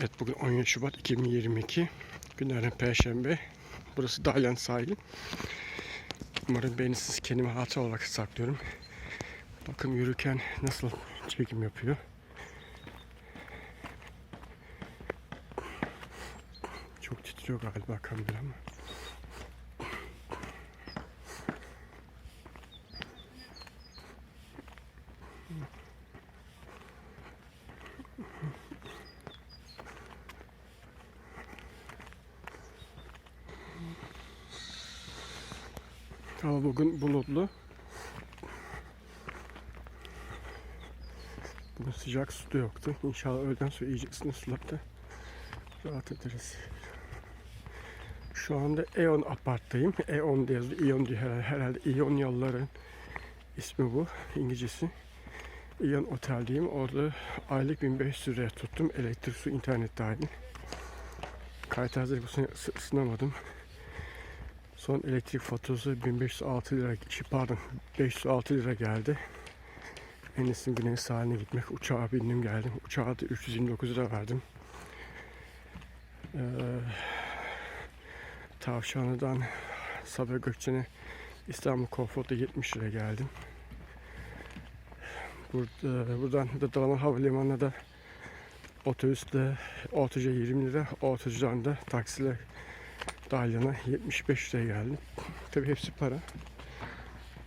Evet bugün 17 Şubat 2022 günlerden Perşembe. Burası Dalyan sahili. Umarım beğenirsiniz. Kendime hatıra olarak saklıyorum. Bakın yürürken nasıl çekim yapıyor. Çok titriyor galiba kamera ama. Hava bugün bulutlu. Bugün sıcak su da yoktu. İnşallah öğleden sonra iyice ısınır da rahat ederiz. Şu anda E.ON aparttayım. E.ON diye yazıyor. İyon diye herhalde, herhalde İyon yolların ismi bu. İngilizcesi. İyon oteldeyim. Orada aylık 1500 liraya tuttum. Elektrik, su, internet dahil. Kayıt hazır bu sene ısı- ısınamadım. Son elektrik faturası 1506 lira, şey pardon 506 lira geldi. Enes'in güney sahiline gitmek. Uçağa bindim geldim. Uçağa da 329 lira verdim. Ee, Tavşanlı'dan Sabiha Gökçen'e İstanbul Konfor'da 70 lira geldim. Burada, buradan da Dalaman Havalimanı'na da otobüsle Ortaca 20 lira, Ortaca'dan da taksiyle Dalyan'a 75 liraya geldim. Tabi hepsi para.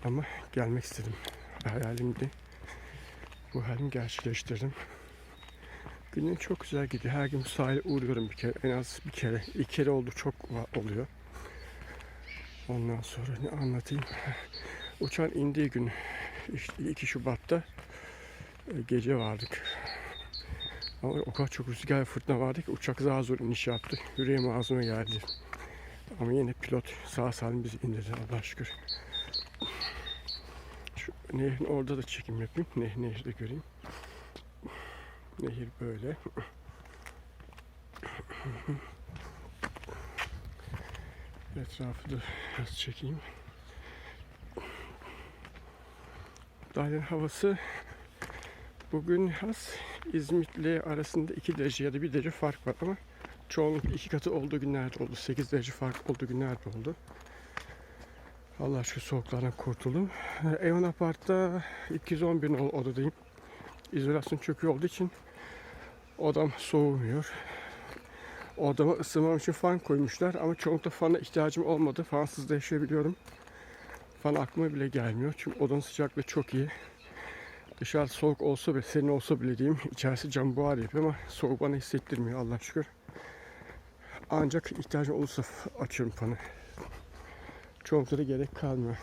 Ama gelmek istedim. Hayalimdi. Bu halimi gerçekleştirdim. Günün çok güzel gidiyor. Her gün sahile uğruyorum bir kere. En az bir kere. İki kere oldu çok oluyor. Ondan sonra ne anlatayım. Uçağın indiği gün işte 2 Şubat'ta e, gece vardık. Ama o kadar çok rüzgar ve fırtına vardı ki uçak zar zor iniş yaptı. Yüreğim ağzıma geldi. Ama yine pilot sağ salim bizi indirdi Allah'a şükür. Şu nehrin orada da çekim yapayım. Nehir, nehri de göreyim. Nehir böyle. Etrafı da biraz çekeyim. Dalyan havası bugün az İzmit'le arasında 2 derece ya da 1 derece fark var ama çoğunlukla iki katı olduğu günlerde oldu. 8 derece fark olduğu günlerde oldu. Allah şu soğuklardan kurtuldum. Evan Apart'ta 211 nolu odadayım. İzolasyon çöküğü olduğu için odam soğumuyor. Odama ısınmam için fan koymuşlar ama çoğunlukla fana ihtiyacım olmadı. Fansız da yaşayabiliyorum. Fan aklıma bile gelmiyor. Çünkü odanın sıcaklığı çok iyi. Dışarı soğuk olsa bile, serin olsa bile diyeyim. İçerisi cam buhar yapıyor ama soğuk bana hissettirmiyor Allah şükür. Ancak ihtiyacım olursa açıyorum fanı. Çoğunlukla da gerek kalmıyor.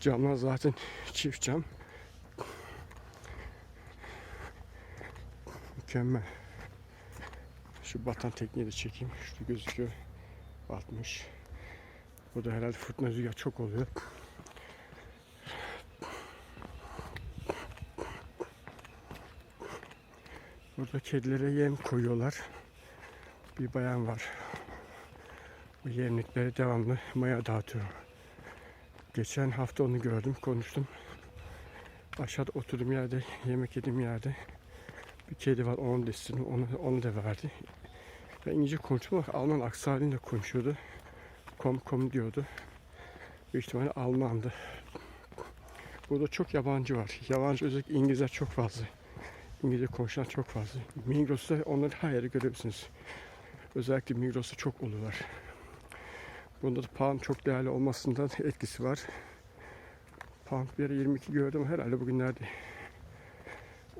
Camlar zaten çift cam. Mükemmel. Şu batan tekneyi de çekeyim. Şurada gözüküyor. Batmış. Burada herhalde fırtına rüzgar çok oluyor. Burada kedilere yem koyuyorlar. Bir bayan var. Bu yemliklere devamlı maya dağıtıyor. Geçen hafta onu gördüm, konuştum. Aşağıda oturduğum yerde, yemek yediğim yerde bir kedi var, onun istedim, onu, onu da verdi. Ben İngilizce konuştum Alman aksı konuşuyordu. Kom kom diyordu. Büyük ihtimalle Almandı. Burada çok yabancı var. Yabancı özellikle İngilizler çok fazla. İngilizce konuşan çok fazla. Migros'ta onları her yerde görebilirsiniz. Özellikle Migros'ta çok oluyorlar. Bunda da pound çok değerli olmasından etkisi var. Pound bir ara 22 gördüm herhalde bugünlerde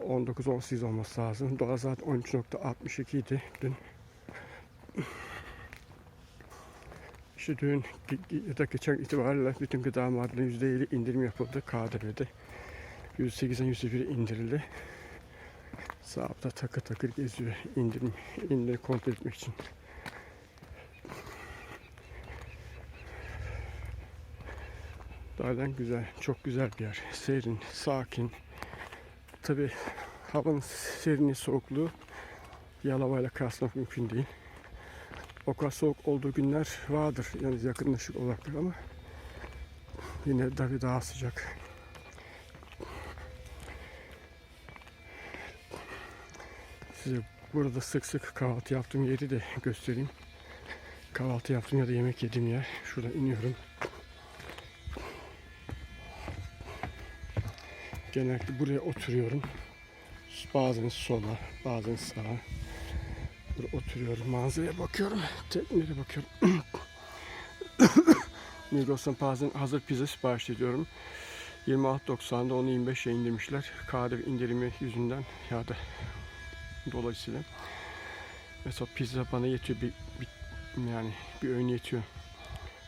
19-18 olması lazım. Dolar zaten 13.62 idi dün. İşte dün ya da geçen itibariyle bütün gıda maddelerine %7 indirim yapıldı KDV'de. %8'den %1'e indirildi. Sağda takır takır geziyor indirim, indirim kontrol etmek için. Dağdan güzel, çok güzel bir yer. Serin, sakin. Tabi havanın serinliği, soğukluğu Yalova'yla kıyaslamak mümkün değil. O kadar soğuk olduğu günler vardır. Yani yakınlaşık olarak ama yine tabii daha sıcak. Size Burada sık sık kahvaltı yaptığım yeri de göstereyim. Kahvaltı yaptığım ya da yemek yediğim yer. Şuradan iniyorum. Genellikle buraya oturuyorum. Bazen sola, bazen sağa. Burada oturuyorum, manzaraya bakıyorum, teknelere bakıyorum. Migros'tan bazen hazır pizza sipariş ediyorum. 26.90'da onu 25'e indirmişler. KDV indirimi yüzünden ya da dolayısıyla. Mesela pizza bana yetiyor bir, bir- yani bir öğün yetiyor.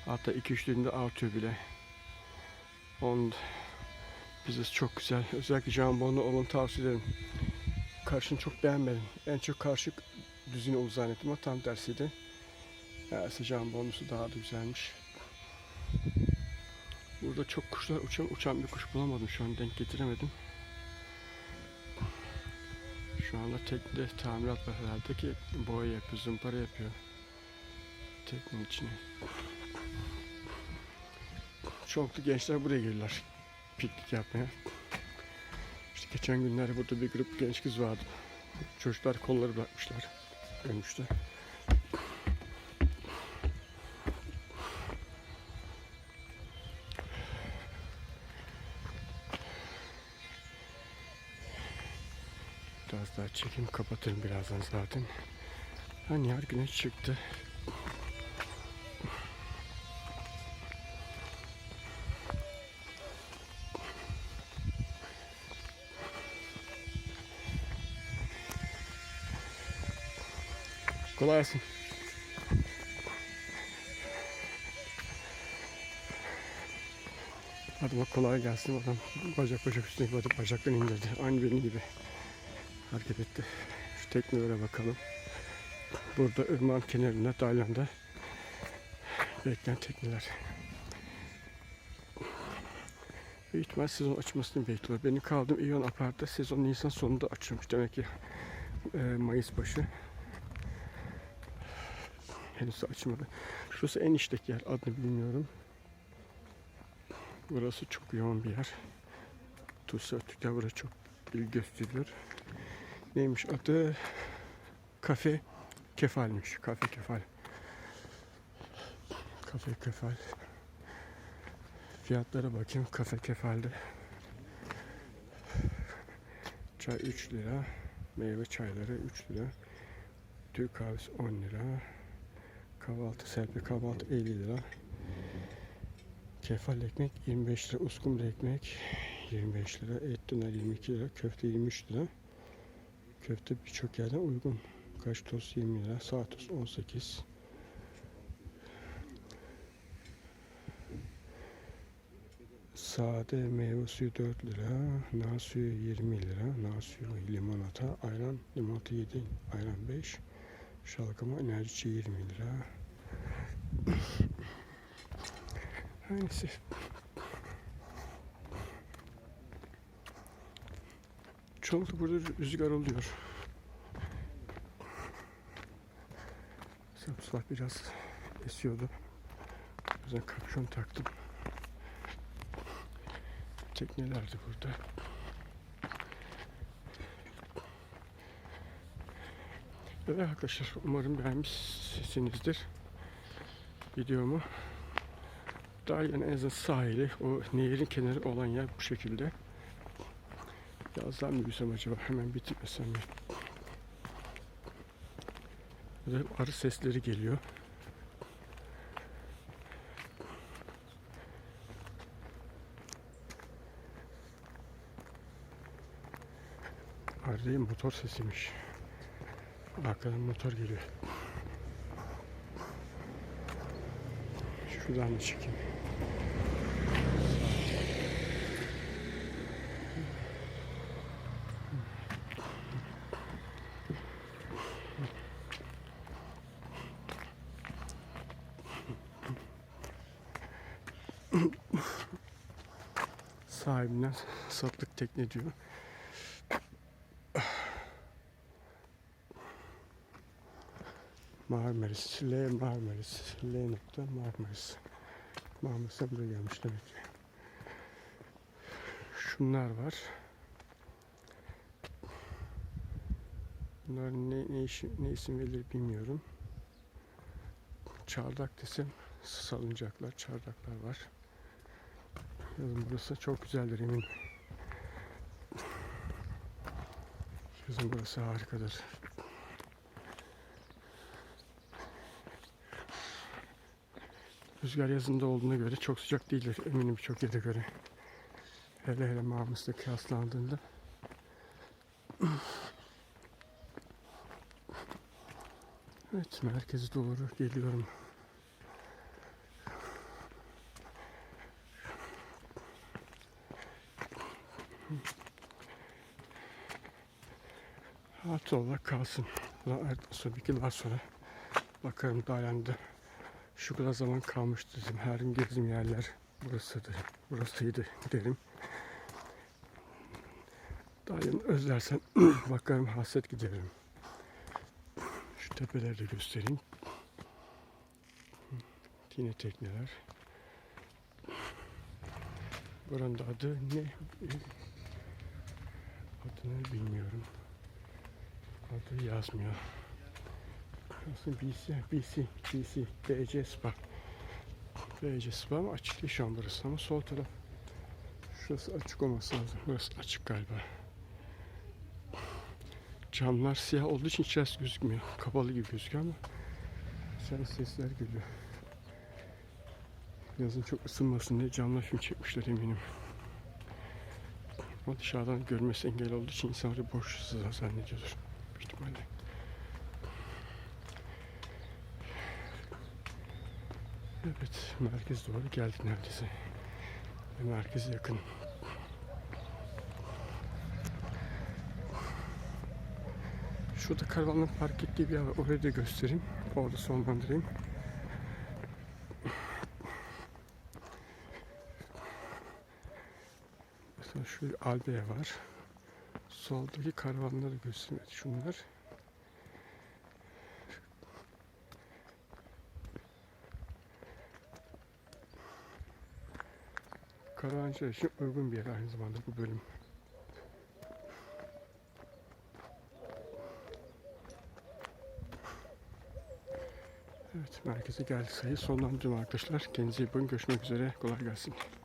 Hatta 2-3 dilimde artıyor bile. Onun pizzası çok güzel. Özellikle jambonlu olanı tavsiye ederim. Karşını çok beğenmedim. En çok karşı düzine olur zannettim ama tam tersiydi. Meğerse jambonlusu daha da güzelmiş. Burada çok kuşlar uçan, uçan bir kuş bulamadım şu an denk getiremedim. Şu anda tekne tamirat herhalde ki boya yapıyor, zımpara yapıyor. Teknenin içine. Çoklu gençler buraya gelirler piknik yapmaya. İşte geçen günlerde burada bir grup genç kız vardı. Çocuklar kolları bırakmışlar. Ölmüşler. Biraz daha çekeyim kapatırım birazdan zaten. Hani her güneş çıktı. Kolay gelsin. Hadi bak kolay gelsin adam bacak bacak üstüne batıp bacaklarını indirdi. Aynı benim gibi hareket etti. Şu teknelere bakalım. Burada ırmağın kenarında Tayland'da bekleyen tekneler. Büyük ihtimal sezon açmasını bekliyor. Benim kaldığım İyon Apart'ta sezon Nisan sonunda açılmış. Demek ki e, Mayıs başı. Henüz açmadı. Şurası en işteki yer. Adını bilmiyorum. Burası çok yoğun bir yer. Turist Ötük'te burası çok ilgi gösteriyor. Neymiş adı? Kafe Kefal'miş. Kafe Kefal. Kafe Kefal. Fiyatlara bakayım. Kafe Kefal'de. Çay 3 lira. Meyve çayları 3 lira. Türk kahvesi 10 lira. Kahvaltı, serpme kahvaltı 50 lira. Kefal ekmek 25 lira. Uskumru ekmek 25 lira. Et döner 22 lira. Köfte 23 lira. Köfte birçok yerden uygun. Kaç tost 20 lira. Sağ tost 18. Sade meyve suyu 4 lira. Nar suyu 20 lira. Nar suyu limonata. Ayran limonata 7. Ayran 5. Şalgama enerjici 20 lira. Hangisi? Çoğunlukla burada rüzgar oluyor. Sapslar biraz esiyordu. Yüzden kapşon taktım. Tekneler de burada. Evet arkadaşlar umarım beğenmişsinizdir videomu. Daha yani en azından sahili, o nehirin kenarı olan yer bu şekilde. Birazdan mı yürüsem acaba? Hemen bitirmesem mi? Arı sesleri geliyor. Arı motor sesiymiş. Arkadan motor geliyor. Şuradan da çekeyim. Sahibinden satlık tekne diyor. Marmaris, L Marmaris, L nokta Marmaris. Marmaris'e buraya gelmiş demek ki. Şunlar var. Bunlar ne, ne, işi, ne isim verilir bilmiyorum. Çardak desem salıncaklar, çardaklar var. Yazın burası çok güzeldir eminim. Yazın burası harikadır. Rüzgar yazında olduğuna göre çok sıcak değildir eminim birçok yere göre. Hele hele Mamus'la kıyaslandığında. Evet merkeze doğru geliyorum. Hatı olarak kalsın. Daha sonra bir yıllar sonra bakarım Dayan'da şu kadar zaman kalmıştı dedim. Her gün gezdiğim yerler burasıydı, burasıydı derim. Dayan özlersen bakarım hasret giderim. Şu tepeleri de göstereyim. Yine tekneler. Buranın adı ne? Adını bilmiyorum. Adı yazmıyor. Aslında BC, BC, BC, BC Spa. BC Spa ama açık değil şu an burası ama sol taraf. Şurası açık olması lazım. Burası açık galiba. Camlar siyah olduğu için içerisi gözükmüyor. Kapalı gibi gözüküyor ama dışarı sesler geliyor. Yazın çok ısınmasın diye camlar film çekmişler eminim. Ama dışarıdan görmesi engel olduğu için insan orayı boş zannediyordur. Büyük ihtimalle. Evet, merkez doğru geldik neredeyse. Ve merkeze yakın. Şurada karavanın park ettiği bir yer var. Orayı da göstereyim. Orada sonlandırayım. Mesela şu Albeya var. Soldaki karavanları göstereyim. Şunlar. Karavancılar için uygun bir yer aynı zamanda bu bölüm. Evet merkeze geldik sayı sonlandırıyorum arkadaşlar. Kendinize iyi bakın. Görüşmek üzere. Kolay gelsin.